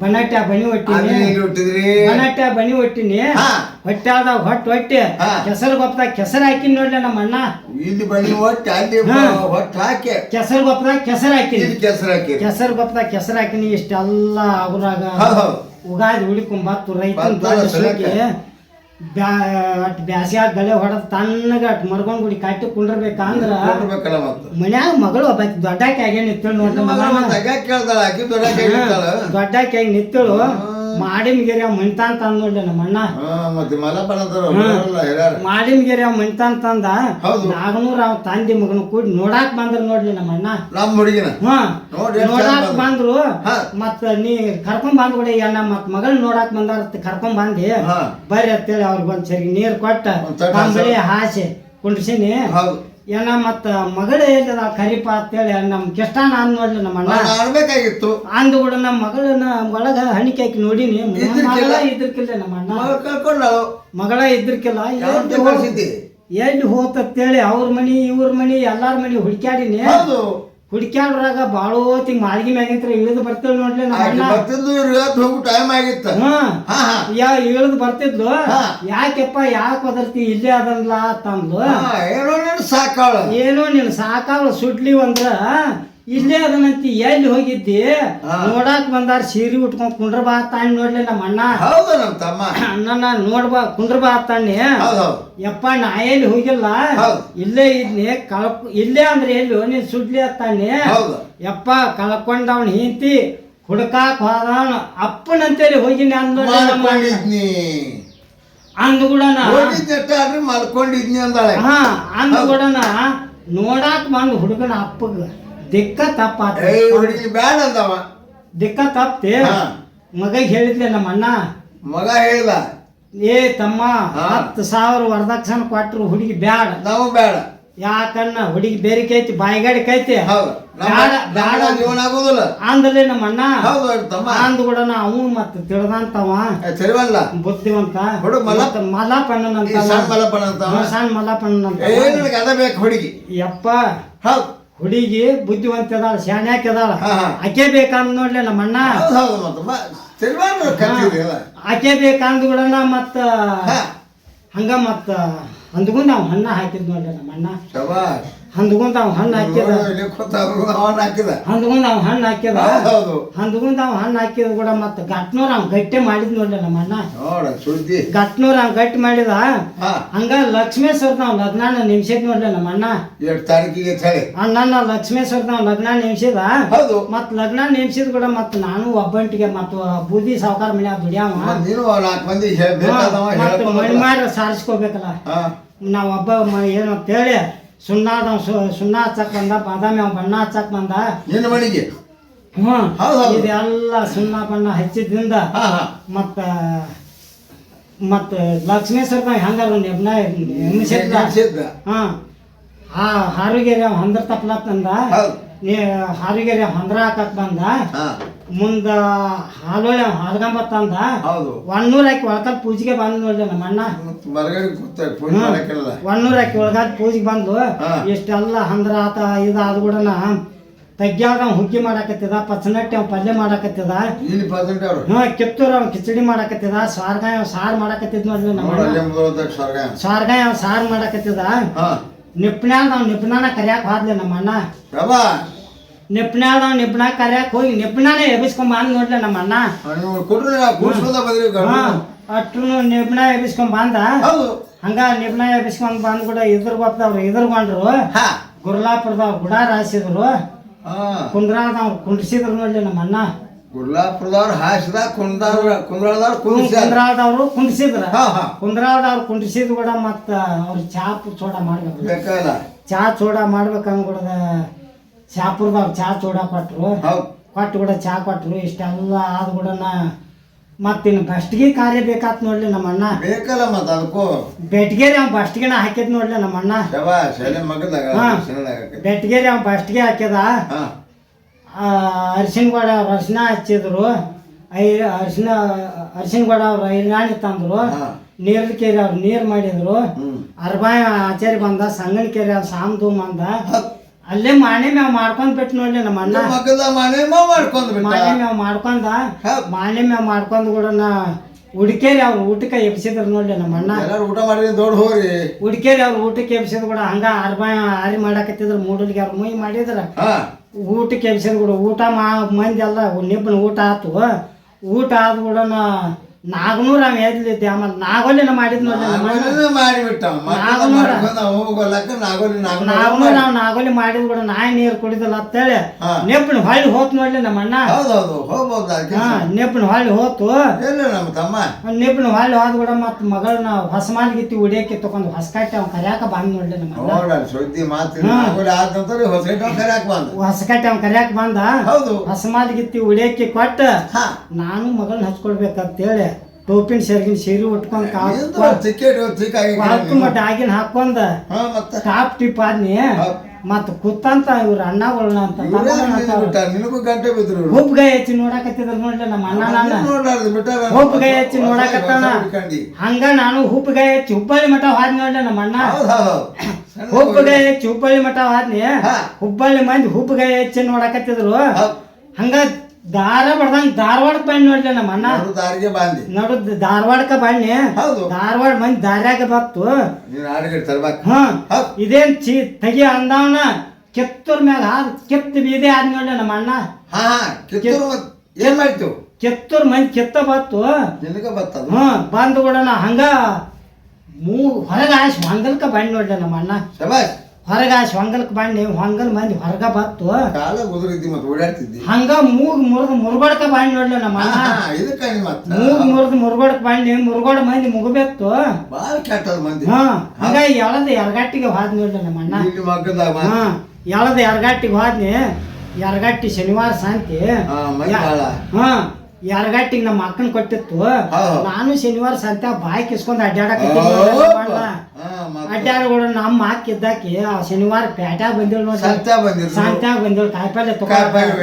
ಬನಾಟ್ಯ ಬನಿ ಒಟ್ಟಿನಿ. ಹುಟ್ಟಿದ್ರಿ? ಬನಾಟ್ಯ ಬನಿ ಒಟ್ಟಿನಿ. ಹಾ. ಹೊಟ್ಟಾದಾಗ ಹೊಟ್ಟು ಹೊಟ್ಟೆ. ಹಾ. ಕೆಸರು ಗೊಪ್ಪದಾಗ ಕೆಸರು ಹಾಕಿನಿ ನೋಡ್ಲಿ ನಮ್ಮ ಅಣ್ಣ ಇಲ್ಲಿ ಬನಿ ಒಟ್ಟು ಅಲ್ಲಿ ಹಾ. ಹಾಕಿ. ಕೆಸರು ಗೊಪ್ಪದಾಗ ಕೆಸರು ಹಾಕಿನಿ. ಇಲ್ಲಿ ಕೆಸರು ಹಾಕಿ. ಕೆಸರು ಗೊಪ್ಪದಾಗ ಕೆಸರು ಹಾಕಿನಿ. ಇಷ್ಟೆಲ್ಲ ಆಗುರಾಗ ಹೌದು ಹೌದು. ಉಗಾದಿ ಉಳಿಕೊಂಬತ್ತು ರೈತನ ದೊಡ್ಡ ಸಲಕ್ಕೆ. ಬ್ಯಾ ಅಟ್ ಬ್ಯಾಸ್ಯಾಗ ಗಲೆ ಹೊಡೆದು ತಣ್ಣಗ ಅಟ್ ಮರ್ಕೊಂಡ್ ಗುಡಿ ಕಟ್ಟಿ ಕುಂಡಿರ್ಬೇಕಂದ್ರ ಕೊಟ್ಬೇಕಲ್ಲ ಮತ್ತೆ. ಮನ್ಯಾಗ ಮಗಳು ಒಬ್ಬ ದೊಡ್ಡಾಕಿ ಆಗ್ಯಾನ ನಿತ್ತಳು ನೋಡ್ರಿ ದೊಡ್ಡಾಕಿ ಹೆಂಗ್ ನಿತ್ತಳು ಆಕಿ ದೊಡ್ಡ ಕೇಳ್ತಾಳ ದೊಡ್ಡಾಕಿ ಆಗಿ ನಿತ್ತಳು ಮಾಡಿಮ್ಗೆರೆ ಅವ್ ಮಣಿತಾನ್ ತಂದ್ ನೋಡ್ರಿ ನಮ್ಮ ಅಣ್ಣ ಮಾಡಿನ ಮತ್ತೆ ಅಂದ ಮಾಡಿಮ್ಗೆರೆ ಅವ್ ಮಣಿತಾನ್ ತಂದ ಹೌದು. ನಾಗನೂರ ಅವ್ ತಂದಿ ಮಗನ ಕೂಡಿ ನೋಡಾಕ್ ಬಂದ್ರು ನೋಡ್ಲಿ ನಮ್ಮ ಅಣ್ಣ ನಮ್ಮ ಹುಡುಗಿನ ನೋಡಾಕ್ ಬಂದ್ರು. ಮತ್ತ ನೀ ಕರ್ಕೊಂಡ್ ಬಂದ್ ಕೂಡ ಅಣ್ಣ ಮತ್ ಮಗಳ್ ನೋಡಾಕ್ ಬಂದಾರ ಕರ್ಕೊಂಡ್ ಬಂದಿ. ಬರ್ರಿ ಅಂತೇಳಿ ಅವ್ರಿಗೆ ಒಂದ್ ಸರಿ ನೀರ್ ಕೊಟ್ಟ ಹಾಸೆ ಹೌದು. ಏನ ಮತ್ತ ಮಗಳು ಹೇಳಿದ ಕರಿಪ ಅಂತೇಳಿ ನಮ್ ಕೆಷ್ಟಾನ ಅಂದ್ ನೋಡ್ಲಿ ನಮ್ಮ ಅಣ್ಣ. ಅಂದು ಆಡ್ಬೇಕಾಗಿತ್ತು ಅಂದ್ ಕೂಡ ನಮ್ಮ ಮಗಳನ್ನ ಒಳಗ ಹಣಿಕೆ ಹಾಕಿ ನೋಡಿನಿ. ಮಗಳ ಇದ್ರಕಿಲ್ಲ ನಮ್ಮ ಅಣ್ಣ. ಮಗಳು ಕಳ್ಕೊಂಡಳು. ಮಗಳ ಇದ್ರಕಿಲ್ಲ ಎಲ್ಲಿ ಹೋತಂತೇಳಿ ಅವ್ರ ಮನಿ ಇವ್ರ ಮನಿ ಎಲ್ಲಾರ ಮನಿ ಹುಡ್ಕ್ಯಾಡಿನಿ. ಹೌದು ಬಾಳ ತಿಂಗ್ ಮಾಳಿಗೆ ಮ್ಯಾಗಿಂತ್ರ ಇಳಿದು ಬರ್ತೇವೆ ನೋಡ್ಲಿ ಇವತ್ತು ಹೋಗು ಟೈಮ್ ಆಗಿತ್ತ. ಯಾ ಇಳಿದು ಬರ್ತಿದ್ಲು. ಯಾಕೆಪ್ಪ ಯಾಕೆ ಬದರ್ತಿ ಇಲ್ಲೇ ಅದನ್ಲ ತಂದ್ಲು? ಏನೋ ನೀನು ಸಾಕಾಳ. ಏನೋ ನೀನು ಸಾಕಾಳು ಸುಡ್ಲಿ ಅಂದ್ರ ಇಲ್ಲೇ ಅದನ್ನಂತಿ ಎಲ್ಲಿ ಹೋಗಿದ್ದಿ? ಹಾ. ನೋಡಾಕ್ ಬಂದಾರ ಸೀರೆ ಉಟ್ಕೊಂಡ್ ಕುಂಡ್ರ ಬಾ ತಾಣಿ ನೋಡ್ಲಿಲ್ಲ ನಮ್ಮ ಅಣ್ಣ. ಹೌದು ನಮ್ಮ ತಮ್ಮ. ಅಣ್ಣನ ನೋಡ್ಬಾ ಕುಂಡ್ರ ಬಾ ತಾಣಿ ಹೌದು ಹೌದು. ಯಪ್ಪ ನಾ ಎಲ್ಲಿ ಹೋಗಿಲ್ಲ? ಹೌದು. ಇಲ್ಲೇ ಇದ್ನಿ ಕಳ್ಕ ಇಲ್ಲೇ ಅಂದ್ರೆ ಎಲ್ಲಿ? ನೀನ್ ಸುಡ್ಲಿ ಅತ್ತಾನೆ ಹೌದು. ಯಪ್ಪ ಕಳ್ಕೊಂಡವನ್ ಹಿಂತಿ ಹುಡ್ಕಾಕ್ ಹೋದವನ್ ಅಪ್ಪನಂತೇಳಿ ಹೋಗಿನಿ ಅಂದ್. ಮಾಡ್ಕೊಂಡಿದ್ನಿ. ಅಂದ್ ಆದ್ರೆ ಅಂದಾಳೆ. ಹಾ ಅಂದ್ ಕೂಡನ ನೋಡಾಕ್ ಬಂದ್ ಹುಡುಗನ ಅಪ್ಪಗ. ದಿಕ್ಕ ತಪ್ಪ ಏಯ್ ಹುಡುಗಿ ಬ್ಯಾಡ ಅಂದವ ದಿಕ್ಕ ತಪ್ಪಿ. ಮಗ ಮಗಗ್ ಹೇಳಿದ್ಲೆ ನಮ್ಮ ಅಣ್ಣ ಮಗ ಹೇಳ್ದ ಏ ತಮ್ಮ ಹಾ. ಹತ್ತು ಸಾವಿರ ವರದಕ್ಷಿಣೆ ಕೊಟ್ಟರು ಹುಡುಗಿ ಬ್ಯಾಡ. ನಾವು ಬೇಡ ಯಾಕಣ್ಣ ಹುಡುಗಿ ಬೇರೆ ಕೈತಿ ಬಾಯಿಗಾಡಿ ಕೈತಿ. ಹೌದು. ನಮ್ಮ ಬ್ಯಾಡ ಬ್ಯಾಡ. ನಮ್ಮ ಜೀವನ ಆಗುದಿಲ್ಲ. ಅಂದಲೇ ನಮ್ಮ ಅಣ್ಣ ಹೌದು ಅವ್ರ್ ತಮ್ಮ. ಅಂದ್ ಕೂಡ ಅವು ಮತ್ತೆ ತಿಳಿದಂತವ. ಏ, ಸರಿವಲ್ಲ ಬುದ್ಧಿವಂತ. ಹುಡುಗ ಮಲ- ಮತ್ತ ಮಲಪಣ್ಣನಂತ ಈ ಸಣ್ಣ ಮಲಪಣ ಅಂತ ಸಣ್ಣ ಮಲಪಣ್ಣನಂತ ಏ ನನಗೆ ಅದ ಬೇಕು ಹುಡುಗಿ. ಯಪ್ಪ. ಹೌದು. ಹುಡುಗಿ ಬುದ್ಧಿವಂತ ಅದಾಳ ಶಾಣ್ಯಾಕ ಅದಾಳ ಹಾ, ಹಾ. ಆಕೆ ಬೇಕಂದ್ ನೋಡ್ಲಿ ನಮ್ಮ ಅಣ್ಣ ಹೌದು ಹೌದು ಮತ್ತೆ ಸರಿವಾನ ಕಲ್ತಿದೆಯಲ್ಲ ಆಕೆ ಬೇಕಂದ್ ಕೂಡ ಮತ್ತ ಹಾ. ಹಂಗ ಮತ್ತ ಅಂದ್ಗೂ ನಾವು ಹಣ್ಣ ಹಾಕಿದ್ ನೋಡ್ರಿ ನಮ್ಮ ಅಣ್ಣ ಶಬಾಷ್. ಹಂದ್ಕೊಂಡ್ ಅವ್ ಹಣ್ಣು ಹಾಕಿದ ಅವನ್ ಹಾಕಿದ ಅವ್ ಹಣ್ಣು ಹಾಕಿದ ಹೌದು ಹಂದ್ಕೊಂಡ್ ಅವ್ ಹಣ್ಣು ಹಾಕಿದ ಕೂಡ ಮತ್ತೆ ಗಟ್ನೂರ್ ಅವ್ ಗಟ್ಟಿ ಮಾಡಿದ್ ನೋಡ್ರಿ ನಮ್ಮ ಅಣ್ಣ. ನೋಡ ಸುದ್ದಿ ಗಟ್ನೂರ್ ಅವ್ ಗಟ್ಟಿ ಮಾಡಿದ? ಹಂಗ ಲಕ್ಷ್ಮೇಶ್ವರ್ ನಾವ್ ಲಗ್ನಾನ ನಿಮಿಷದ್ ನೋಡ್ರಿ ನಮ್ಮ ಅಣ್ಣ. ಎಷ್ಟು ತಾರೀಕಿಗೆ ಹೇಳಿ. ಅಣ್ಣನ ಲಕ್ಷ್ಮೇಶ್ವರ ನಾವ್ ಲಗ್ನ ನಿಮಿಷದ ಹೌದು. ಮತ್ ಲಗ್ನ ನಿಮಿಷದ ಕೂಡ ಮತ್ ನಾನು ಒಬ್ಬಂಟಿಗೆ ಮತ್ ಬೂದಿ ಸಾವುಕಾರ ಮನ್ಯಾಗ ದುಡಿಯಾವ. ಮತ್ತ್ ನೀನು ನಾಲ್ಕು ಮಂದಿ ಮಾರಿ ಸಾರಿಸ್ಕೋಬೇಕಲ್ಲ. ನಾವ್ ಒಬ್ಬ ಏನು ಅಂತೇಳಿ ಸುಣ್ಣಾದ ಸುಣ್ಣ ಹಚ್ಚಕ್ ಬಂದ ಬಾದಾಮಿ ಅವ ಬಣ್ಣ ಹಚ್ಚಕ್ ಬಂದ. ನಿನ್ನ ಮನೆಗೆ ಹ್ಮ್. ಇದೆಲ್ಲ ಸುಣ್ಣ ಬಣ್ಣ ಹಚ್ಚಿದ್ರಿಂದ ಮತ್ತ ಮತ್ತ ಲಕ್ಷ್ಮೇಶ್ವರ ಹೆಂಗಾರ ಒಂದು ಎಮ್ಮಿಸಿದ್ದ ನೆನ್ಸಿದ್ದ. ಹಾ. ಆ ಹಾರುಗೆರೆ ಹೊಂದ್ರ ತಪ್ಲತ್ತಂದ? ಹಾರುಗೆರೆ ಹೊಂದ್ರ ಹಾಕಕ್ ಬಂದ? ಮುಂದ ಹಾಲೊಳೆ ಹಾಲ್ಗಂಬತ್ತಂದ ಹೌದು. ಒಣ್ಣೂರ್ ಹಾಕಿ ಒಳಕಲ್ ಪೂಜೆಗೆ ಬಂದ್ ನೋಡ್ಲಿ ನಮ್ಮ ಅಣ್ಣ ಒಣ್ಣೂರ್ ಹಾಕಿ ಒಳಗಾದ ಪೂಜೆಗೆ ಬಂದು. ಇಷ್ಟೆಲ್ಲ ಹಂದ್ರ ಆತ ಇದು ಆದ ಕೂಡ ತಗ್ಗ್ಯಾಗ ಹುಗ್ಗಿ ಮಾಡಾಕತ್ತಿದ ಪಚ್ಚನಟ್ಟಿ ಅವ್ ಪಲ್ಯ ಮಾಡಾಕತ್ತಿದ. ಹ್ಞೂ ಕಿತ್ತೂರು ಅವ್ ಕಿಚಡಿ ಮಾಡಾಕತ್ತಿದ ಸ್ವಾರ್ಗ ಅವ್ನು ಸಾರು ಮಾಡಾಕತ್ತಿದ್ ನೋಡ್ಲಿ ನಮ್ಮ ಸ್ವರ್ಗ ಸ್ವಾರ್ಗಾಯ ಅವ್ ಸಾರು ಮಾಡಾಕತ್ತಿದ. ಹಾ. ನಿಪ್ನ್ಯಾಗ ಅವ್ ನಿಪ್ನಾನ ಕರ್ಯಾಕ್ ಹೋದ್ಲಿ ನಮ್ಮ ಅಣ್ಣ. ಪ್ರಭಾ ನಿಪ್ನ್ಯಾಗ ಕರ್ಯಾಕ ಹೋಗಿ ನಿಪ್ನಾನೇ ಎಬಿಸ್ಕೊಂಡ್ ಬಂದ್ ನೋಡ್ಲ ನಮ್ಮ ಅಣ್ಣ. ಅಟ್ರು ನಿಪ್ನ ಎಬ್ಬಿಸ್ಕೊಂಡ್ ಬಂದ. ಹಂಗ ನಿಪ್ನ ಎಬ್ಬಿಸ್ಕೊಂಡ್ ಬಂದ್ ಕೂಡ ಇದ್ರ ಗೊತ್ತವ್ರು ಇದ್ರಗೊಂಡ್ರು ಹಾ. ಗುರ್ಲಾಪುರದವ್ರು ಗುಡಾರ ಹಾಸಿದ್ರು. ಹಾ. ಕುಂಡ್ಸಿದ್ರು ನೋಡ್ಲಿ ನಮ್ಮ ಅಣ್ಣ. ಗುರ್ಲಾಪುರದವ್ರು ಹಾಸಿದ ಕುಂದಾರ ಕುಂದ್ರದವ್ರು ಕುಂದಿಸ್ಯಾರ ಕುಂದ್ರಾದವ್ರು ಕುಂಡ್ಸಿದ್ರ. ಹಾ ಹಾ. ಕುಂದ್ರಾದವ್ರು ಕುಂಡ್ಸಿದ್ ಕೂಡ ಮತ್ತ ಅವ್ರ ಚಾಪ್ ಚೋಡ ಮಾಡ್ಬೇಕು. ಚಾ ಚೂಡ ಮಾಡ್ಬೇಕಂದ್ಬಿಡದ ಶಾಪುರದವ್ರು ಚಾ ಚೂಡ ಕೊಟ್ರು. ಹೌದು. ಕೊಟ್ಟು ಕೂಡ ಚಾ ಕೊಟ್ರು ಇಷ್ಟೆಲ್ಲ ಆದ ಕೂಡನ ಮತ್ತಿನ್ನು ಬಸ್ಟಿಗೆ ಕಾರ್ಯ ಬೇಕಾತ್ ನೋಡ್ಲಿ ನಮ್ಮ ಅಣ್ಣ ಬೇಕಲ್ಲ ಮತ್ತ ಅದಕ್ಕೂ. ಬೆಟ್ಗೇರಿ ಅವ್ನು ಬಸ್ಟಿಗೆನ ಹಾಕಿದ್ ನೋಡ್ಲಿ ನಮ್ಮ ಅಣ್ಣ ಹಾ. ಬೆಟ್ಗೇರಿ ಅವ್ನು ಬಸ್ಟಿಗೆ ಹಾಕ್ಯದ. ಹಾ. ಅರಿಶಿನ ಗೋಡ ಅವ್ರು ಅರಿಶಿನ ಹಚ್ಚಿದ್ರು. ಐ ಅರ್ಶಿನ ಅರಿಶಿನ ಗೋಡ ಅವ್ರು ಐರಾಣಿ ತಂದ್ರು. ಹಾ. ನೀರ್ ಕೇರಿ ಅವ್ರು ನೀರ್ ಮಾಡಿದ್ರು. ಹ್ಮ್. ಅರ್ಬಾಯ ಆಚಾರಿ ಬಂದ ಸಂಗನ ಕೇರಿ ಅವ್ರು ಸಾಮ್ದು ಬಂದ. ಅಲ್ಲೇ ಮಾಣೆ ಮೇವ್ ಮಾಡ್ಕೊಂಡ್ ಬಿಟ್ಟು ನೋಡ್ಲಿ ನಮ್ಮ ಅಣ್ಣ. ಮಗದ ಮನೆ ಮಾಡ್ಕೊಂಡ್ ಬಿಟ್ಟ? ಮಾಣೆ ಮೇವ್ ಮಾಡ್ಕೊಂಡ? ಮಾನೆ ಮೇವ್ ಮಾಡ್ಕೊಂಡ್ ಕೂಡ ಹುಡುಕೇರಿ ಅವ್ರು ಊಟಕ್ಕೆ ಎಬ್ಸಿದ್ರು ನೋಡ್ಲಿ ನಮ್ಮ ಅಣ್ಣ. ಎಲ್ಲಾರು ಊಟ ಮಾಡಿ ದೊಡ್ಡ ಹೋರಿ. ಹುಡುಕೇರಿ ಅವ್ರು ಊಟಕ್ಕೆ ಎಬ್ಸಿದ್ರು ಕೂಡ ಹಂಗ ಅರ್ಬಾಯ ಹಾರಿ ಮಾಡಾಕತ್ತಿದ್ರು ಮೂಡಲ್ಗೆ ಅವ್ರು ಮುಯಿ ಮಾಡಿದ್ರ. ಊಟಕ್ಕೆ ಎಬ್ಸಿದ್ರು ಕೂಡ ಊಟ ಮಾ ಮಂದಿ ಎಲ್ಲ ನಿಬ್ಬನ ಊಟ ಆತು. ಊಟ ಆದ ಕೂಡ ನಾಗನೂರ ಅವ ಎದ್ಲಿದ್ದೆ ಆಮೇಲೆ ನಾಗೋಲಿನ ಮಾಡಿದ್ ನಾಗೋಲಿನ ಮಾಡಿಬಿಟ್ಟ ನಾಗೋಲಿನ. ನಾಗೋಲಿ ನಾಗನೂರ ನಾವು ನಾಗೋಲಿ ಮಾಡಿದ್ ಕೂಡ ನಾಯಿ ನೀರು ಕುಡಿದಲ್ಲ ಅಂತೇಳಿ ಹೇಳಿ ನೆಪ್ಪನ ಹೊಳ್ಳಿ ಹೋತ್ ನೋಡ್ಲಿ ನಮ್ಮ ಅಣ್ಣ. ಹೌದೌದು ಹೋಗ್ಬೋದು ನೆಪ್ಪನ ಹೊಳ್ಳಿ ಹೋತು. ನೆಪ್ಪಿನ ನಮ್ಮ ತಮ್ಮ? ನೆಪ್ಪನ ಹೊಳ್ಳಿ ಹೋದ್ ಕೂಡ ಮತ್ ಮಗಳನ್ನ ಹೊಸ ಮಾಲ್ಗಿತ್ತಿ ಉಡಿಯಕ್ಕೆ ತಗೊಂಡು ಹೊಸ ಕಟ್ಟೆ ಅವ್ನು ಕರಿಯಾಕ ಬಂದ್ ನೋಡ್ಲಿ ನಮ್ಮ ಸುದ್ದಿ ಹೊಸ ಕಟ್ಟೆ ಬಂದ. ಹೊಸಕಟ್ಟೆ ಅವ್ನು ಕರ್ಯಾಕ ಬಂದ. ಹೌದು. ಹೊಸ ಮಾಲ್ಗಿತ್ತಿ ಉಡಿಯಕ್ಕೆ ಕೊಟ್ಟ ನಾನು ಮಗಳನ್ನ ಹಚ್ಕೊಳ್ಬೇಕಂತೇಳಿ ಟೋಪಿನ ಸೆರಗಿನ ಸೀರೆ ಉಟ್ಕೊಂಡ್ ನಿಂದು ಕಾಲ್ ಟಿಕೆಟ್ ತಿಕ್ಕಾಗಿ ಕಾಲ್ಕು ಮಟ್ಟ ಆಗಿನ ಹಾಕೊಂಡ ಟಾಪ್ ಟಿಪ್ ಆದ್ನಿ. ಮತ್ ಕುತ್ತಂತ ಇವ್ರ ಅಣ್ಣ ಅಂತ ನಿನಗೆ ಗಂಟೆ ಬಿದ್ರು ಇವ್ರು. ಗೈ ಹಚ್ಚಿ ನೋಡಕತ್ತಿದ್ರು ನೋಡ್ಲಿ ನಮ್ಮ ಅಣ್ಣ ಹುಬ್. ಹುಬ್ಗಾಯಿ ಹಚ್ಚಿ ನೋಡಕತ್ತಾನ. ಹಂಗ ನಾನು ಹುಬ್ಗಾಯಿ ಹಚ್ಚಿ ಹುಬ್ಬಳ್ಳಿ ಮಠ ಹಾದ್ ನೋಡ್ಲಿ ನಮ್ಮ ಅಣ್ಣ ಹುಬ್ ಗೈ ಹಚ್ಚಿ ಹುಬ್ಬಳ್ಳಿ ಮಠ ಹಾದ್ನಿ. ಹುಬ್ಬಳ್ಳಿ ಮಂದಿ ಹುಬ್ಬಗಾಯಿ ಹಚ್ಚಿ ನೋಡಕತ್ತಿದ್ರು. ಹಂಗ ದಾರ ಬಡ್ದಂಗ ಧಾರವಾಡಕ್ ಬಂದ್ ನೋಡ್ಲಿ ನಮ್ಮ ಅಣ್ಣ ನಡು ದಾರಿಗೆ ಬಾಂದಿ. ನೋಡು ಧಾರವಾಡಕ್ಕ ಬನ್ನಿ. ಹೌದು. ಧಾರವಾಡ ಮಂದಿ ದಾರ್ಯಾಗ ಬತ್ತು ನೀನ್ ಆಡಿಗೆ ತರ್ಬೇಕು. ಹಾ. ಹೌದ್. ಇದೇನ್ ಚಿ ತೆಗಿ ಅಂದವನ ಕೆತ್ತೂರ್ ಮ್ಯಾಗ ಹಾದ್ ಕೆತ್ತ ಬೀದಿ ಆದ್ ನೋಡ್ಲಿ ನಮ್ಮ ಅಣ್ಣ ಹಾ ಹಾ. ಕಿತ್ತೂರು ಮತ್ ಏನ್ ಕೆತ್ತೂರ್ ಮಂದಿ ಕೆತ್ತ ಬತ್ತು ನಿನಗ ಬಂದ್ ಹ್ಞೂ ಬಂದು ಕೂಡ ಹಂಗ ಮೂ ಹೊರಗೆ ಆಯ್ಸ್ ಹೊಂಗಲ್ಕ ಬಂದ್ ನೋಡ್ಲಿ ನಮ್ಮ ಅಣ್ಣ ಶಬಾಷ್. ಹೊರಗೆ ಆಶ್ ಬನ್ನಿ ಬಂಡಿ ಹೊಂಗಲ್ ಮಂದಿ ಹೊರಗ ಬತ್ತು. ಕಾಲ ಉದುರಿದ್ದಿ ಮತ್ತೆ ಓಡಾಡ್ತಿದ್ದಿ. ಹಂಗ ಮೂಗ್ ಮುರಿದು ಮುರುಗೋಡ್ಕ ಬಂದ್ ನೋಡ್ಲ ನಮ್ಮ ಇದಕ್ಕ ನೀ ಮತ್ತ. ಮೂಗ್ ಮುರಿದು ಮುರುಗೋಡ್ಕ ಬಂಡಿ ಮುರುಗೋಡ ಮಂದಿ ಮುಗಬೇಕು ಬಾಳ ಕೆಟ್ಟದ ಮಂದಿ. ಹಾ ಹಂಗ ಎಳದ ಎರ್ಗಟ್ಟಿಗೆ ಹೋದ್ ನೋಡ್ಲ ನಮ್ಮ ಅಣ್ಣ. ಹಾ ಎಳದ ಎರ್ಗಟ್ಟಿಗೆ ಹೋದ್ನಿ. ಎರ್ಗಟ್ಟಿ ಶನಿವಾರ ಸಾಂತಿ. ಹಾ ಎರ್ಗಟ್ಟಿಗೆ ನಮ್ಮ ಅಕ್ಕನ ಕೊಟ್ಟಿತ್ತು. ನಾನು ಶನಿವಾರ ಸಂತ ಬಾಯಿ ಕಿಸ್ಕೊಂಡ್ ಅಡ್ಡಾಡಕ ಅಡ್ಡಾಡ ಮತ್ತ. ನಮ್ಮ ಅಕ್ಕ ಇದ್ದಾಕಿ ಆ ಶನಿವಾರ ಪೇಟ್ಯಾಗ ಬಂದಿಲ್ ನೋಡಿ. ಸಂತ್ಯಾಗ ಬಂದಿಳು ಕಾಯಿಪಲ್ಲೆ ಕಾಯಿಪಲ್ಲೆ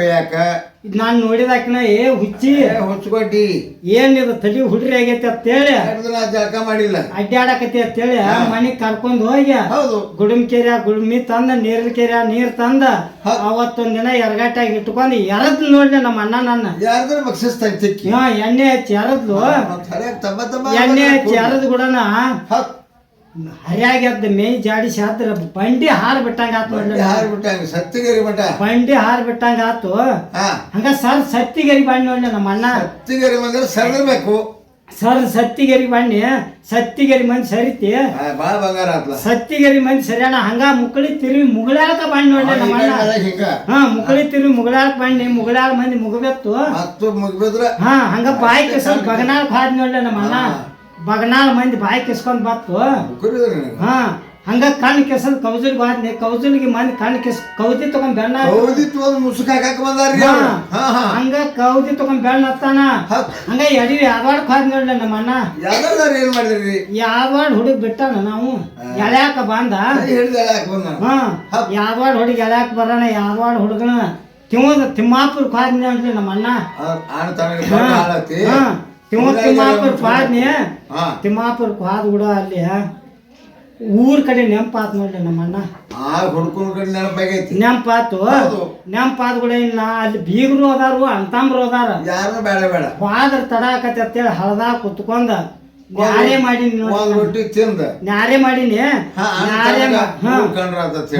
ತಗೊಂಡ ನಾನು ನೋಡಿದಾಕಿನ ಏ ಹುಚ್ಚಿ. ಹೊಚ್ಕೊಟ್ಟಿ ಏನಿದು ತಲಿ ಹುಡ್ರಿ ಆಗೈತಿ ಅಂತೇಳಿ ಜಳಕ ಮಾಡಿಲ್ಲ. ಅಡ್ಡಾಡಕತಿ ಅಂತೇಳಿ ಮನೆಗೆ ಕರ್ಕೊಂಡು ಹೋಗಿ. ಹೌದು. ಗುಡುಮ್ ಕೆರೆ ಗುಡುಮಿ ತಂದ ನೀರಿನ ಕೆರೆ ನೀರ್ ತಂದ. ಅವತ್ತೊಂದ್ ದಿನ ಎರಗಟ್ಟಾಗಿ ಇಟ್ಕೊಂಡು ಎರದ್ ನೋಡ್ಲಿ ನಮ್ಮ ಅಣ್ಣ ನನ್ನ. ಯಾರ್ದ್ರ ಎಣ್ಣೆ ಹಚ್ಚಿ ಎರದ್ಲು. ಎಣ್ಣೆ ಹಚ್ಚಿ ಎರದ್ ಕೂಡ ಹೌದ್. ಹರ್ಯಾಗೆದ್ದ ಮೇಯ್ ಜಾಡಿಸಿ ಆದ್ರ ಬಂಡಿ ಹಾರ್ ಬಿಟ್ಟಂಗ ಆತು ಹಾರಿ ಬಿಟ್ಟಂಗ ಸತ್ತಿಗೇರಿ ಮಠ. ಬಂಡಿ ಹಾರ್ ಬಿಟ್ಟಂಗ ಆತು. ಹಂಗ ಸರ್ ಸತ್ತಿಗೆರಿ ಬಣ್ಣ ನೋಡ್ಲಿ ನಮ್ಮ ಅಣ್ಣ. ಸತ್ತಿಗೆರಿ ಬಂದ್ರೆ ಸರಿಬೇಕು ಸರ್ ಸತ್ತಿಗೆರಿ ಬಣ್ಣಿ ಸತ್ತಿಗೆರಿ ಮಂದಿ ಸರಿತಿ. ಬಾಳ ಬಂಗಾರ ಆತ್ಲ. ಸತ್ತಿಗೆರಿ ಮಂದಿ ಸರಿಯಣ ಹಂಗ ಮುಕ್ಕಳಿ ತಿರುವಿ ಮುಗಳಾಕ ಬಣ್ಣ ನೋಡ್ಲಿ ನಮ್ಮ ಅಣ್ಣ. ಹ ಮುಕ್ಕಳಿ ತಿರುವಿ ಮುಗಳಾಕ ಬಣ್ಣಿ ಮುಗಳಾಳ ಮಂದಿ ಮುಗಬೇಕು ಹತ್ತು ಮುಗಿಬಿದ್ರ? ಹಾ ಹಂಗ ಬಾಯಿ ಸರ್ ಬಗನಾಳ್ ಹಾದ್ ನೋಡ್ಲಿ ನಮ್ಮ ಅಣ್ಣ. ಬಗನಾಳ ಮಂದಿ ಬಾಯಿ ಕಿಸ್ಕೊಂಡ್ ಬತ್ತು ಹಾ ಹಂಗ ಕಣ್ಣು ಕೆಸಲ್ ಕೌಜಲ್ ಹೋದ್ನಿ ಕೌಜಲ್ಗೆ ಮಂದಿ ಕಣ್ಣು ಕೆಸ್ ಕೌದಿ ತಗೊಂಡ್ ಬೆಣ್ಣ ಕೌದಿ ತೋದ್ ಮುಸುಕ ಹಾಕಕ್ ಬಂದಾರಿ ಹಂಗ ಕೌದಿ ತಗೊಂಡ್ ಬೆಣ್ಣ ಹತ್ತಾನ. ಹಂಗ ಎಡಿ ಯಾವಾಡ್ ಕಾದ್ ನೋಡ್ಲ ನಮ್ಮ ಅಣ್ಣ ಯಾವ್ದಾರ ಏನ್ ಮಾಡಿದ್ರಿ? ಯಾವಾಡ್ ಹುಡುಗ ಬಿಟ್ಟಾನ ನಾವು. ಎಳ್ಯಾಕ ಬಂದ. ಹಾ ಯಾವಾಡ್ ಹುಡುಗ ಎಳ್ಯಾಕ ಬರೋಣ ಯಾವಾಡ್ ಹುಡುಗನ ತಿಮ್ಮದ ತಿಮ್ಮಾಪುರ್ ಹೋದ್ನಿ ನೋಡ್ಲಿ ನಮ್ಮ ಅಣ್ಣ ಆಣ ಪಾದ್ನಿ? ತಿಮ್ಮಾಪುರ ಪಾದ್ ಹೋದ್ನಿ ಹೋದ್ ಕೂಡ ಅಲ್ಲಿ ಊರ್ ಕಡೆ ನೆಂಪಾತ್ ನೋಡ್ರಿ ನಮ್ಮ ಅಣ್ಣ ನೆನಪಾಗೈತಿ ನೆಂಪಾತು. ನೆಂಪಾದ ಕೂಡ ಇಲ್ಲ ಅಲ್ಲಿ ಬೀಗರು ಅದಾರು ಅಂತಂಬ್ರು ಅದಾರ. ಯಾರು ಬೇಡ ಬೇಡ ಹೋದ್ರ ತಡ ಆಕತಿ ಅಂತೇಳಿ ಹಳದಾಗ ಕುತ್ಕೊಂಡ ನ್ಯಾರೆ ಮಾಡೀನಿ ನೋಡಿ ನ್ಯಾರೆ ಮಾಡೀನಿ.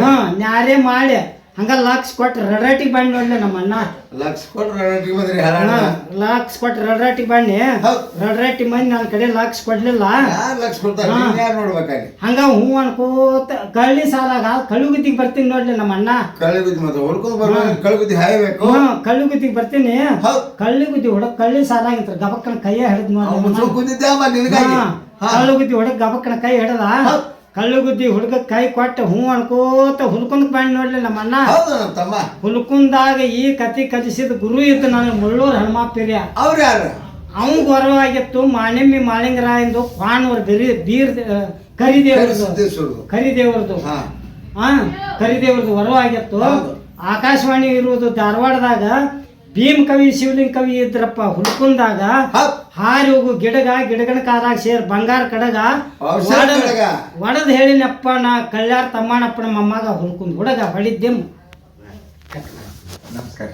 ಹಾ ನ್ಯಾರೆ ಮಾಡಿ. ಹಂಗ ಲಾಕ್ಸ್ ಕೊಟ್ಟು ರಡಾಟಿಗೆ ಬಾಣಿ ನೋಡ್ಲಿ ನಮ್ಮ ಅಣ್ಣ. ಲಕ್ಷ ಕೊಟ್ಟು ರೊಟ್ಟಿ ಬಂದ್ರಿ ಅಣ್ಣ ಹಾ, ಲಕ್ಷ ಕೊಟ್ಟು ರಡಾಟಿಗೆ ಬನ್ನಿ ಹೌದ್. ರಡಾಟಿ ಮಂದಿ ನನ್ನ ಕಡೆ ಲಾಕ್ಸ್ ಕೊಡ್ಲಿಲ್ಲ. ಯಾರ್ ಲಕ್ಷ ಕೊಡ್ತಾರ? ಹಾ. ಯಾರು ನೋಡ್ಬೇಕಾಗಿ? ಹಂಗ ಹೂ ಅನ್ಕೋತ ಕಳ್ಳಿ ಸಾಲಾಗ ಕಳುಗುತ್ತಿಗೆ ಬರ್ತೀನಿ ನೋಡ್ಲಿ ನಮ್ಮ ಅಣ್ಣ. ಕಳಿಗುದ್ದಿ ಮತ್ತೆ ಹೊಡ್ಕೊಂಡ್ ಬರ್ಬೇಕು ಕಳಿಗುದ್ದಿ ಹಾಯ್ಬೇಕು? ಹಾ ಕಳ್ಳುಗುತ್ತಿಗೆ ಬರ್ತೀನಿ. ಹೌದ್. ಕಳ್ಳುಗುದ್ದಿ ಹೊಡಕ್ ಕಳ್ಳಿ ಸಾಲಾಗಿತ್ತು ಗಬಕ್ಕನ ಕೈಯ ಹಿಡಿದ್ ನೋಡಿ ಅವ್ನು ಮುಚ್ಚು ಕುಂದಿದ್ದೆ ಅಮ್ಮ ನಿನಗಾಗಿ? ಕಳ್ಳುಗುದ್ದಿ ಹೊಡಕ್ ಗಬಕ್ಕನ ಕೈ ಹಿಡದ? ಹೌದ್. ಕಳ್ಳುಗುದ್ದಿ ಹುಡುಗ ಕೈ ಕೊಟ್ಟು ಹೂ ಅನ್ಕೋತ ಹುಲ್ಕುಂದ್ ಬಂದ್ ನೋಡ್ಲಿ ನಮ್ಮಣ್ಣ. ಹೌದು ನಮ್ಮ ತಮ್ಮ. ಹುಲ್ಕುಂದಾಗ ಈ ಕತಿ ಕಲಿಸಿದ ಗುರು ಇತ್ತು ನನಗೆ ಮುಳ್ಳೂರು ಹನುಮಾಪಿರಿಯ. ಅವ್ರು ಯಾರು? ಅವನು ಗೌರವಾಗಿತ್ತು ಮಾಣಿಮ್ಮಿ ಮಾಳಿಂಗರಾಯಂದು ಕ್ವಾಣೂರ್ ಬಿರಿ ಬೀರ್ ಕರಿದೇವ್ರದ್ದು ಕರಿದೇವ್ರದ್ದು ಹ ಹಾ. ಕರಿ ಕರಿದೇವ್ರದ್ದು ವರವಾಗಿತ್ತು ಆಗಿತ್ತು ಆಕಾಶವಾಣಿ ಇರುವುದು ಧಾರವಾಡದಾಗ ಭೀಮ್ ಕವಿ ಶಿವಲಿಂಗ ಕವಿ ಇದ್ರಪ್ಪ ಹುಡ್ಕೊಂಡಾಗ ಹಾರಿ ಹೋಗು ಗಿಡಗ ಗಿಡಗನ ಕಾಲಾಗ ಸೇರ್ ಬಂಗಾರ ಕಡಗ. ಒಡದ್ ಹೇಳಿನಪ್ಪ ನಾ ಕಲ್ಯಾಣ ನಮ್ಮ ಮಮ್ಮಗ ಹುಡ್ಕುಂದ್ ಹುಡುಗ ಹೊಡಿದ್ದೆ ನಮಸ್ಕಾರ.